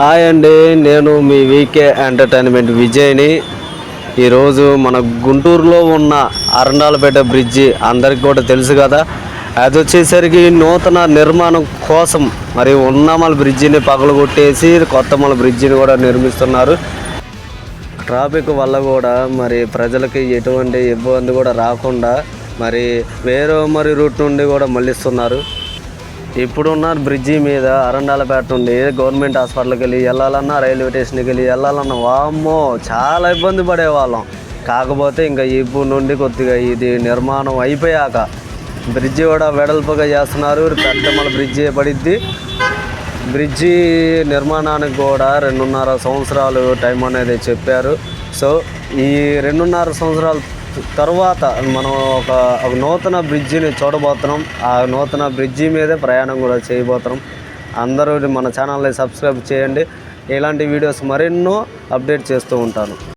Hi అండి నేను మీ వీకే entertainment విజయ్ని. ఈరోజు మన గుంటూరులో ఉన్న అరండాలపేట బ్రిడ్జి అందరికి కూడా తెలుసు కదా. అది వచ్చేసరికి నూతన నిర్మాణం కోసం మరి ఉన్నమల బ్రిడ్జిని పగలగొట్టేసి కొత్తమల బ్రిడ్జిని కూడా నిర్మిస్తున్నారు. ట్రాఫిక్ వల్ల కూడా మరి ప్రజలకి ఎటువంటి ఇబ్బంది కూడా రాకుండా మరి వేరే మరి రూట్ నుండి కూడా మళ్ళిస్తున్నారు. ఇప్పుడున్న బ్రిడ్జి మీద అరండాలపేట ఉండి గవర్నమెంట్ హాస్పిటల్కి వెళ్ళి వెళ్ళాలన్నా రైల్వే స్టేషన్కి వెళ్ళి వెళ్ళాలన్నా వామ్మో చాలా ఇబ్బంది పడేవాళ్ళం. కాకపోతే ఇంకా ఇప్పుడు నుండి కొద్దిగా ఇది నిర్మాణం అయిపోయాక బ్రిడ్జి కూడా వెడల్పుగా చేస్తున్నారు. పెద్దమల బ్రిడ్జి పడిద్ది. బ్రిడ్జి నిర్మాణానికి కూడా రెండున్నర సంవత్సరాలు టైం అనేది చెప్పారు. సో ఈ రెండున్నర సంవత్సరాలు తర్వాత మనం ఒక ఒక నూతన బ్రిడ్జిని చూడబోతున్నాం. ఆ నూతన బ్రిడ్జి మీదే ప్రయాణం కూడా చేయబోతున్నాం. అందరూ మన ఛానల్ని సబ్స్క్రైబ్ చేయండి. ఇలాంటి వీడియోస్ మరెన్నో అప్డేట్ చేస్తూ ఉంటాను.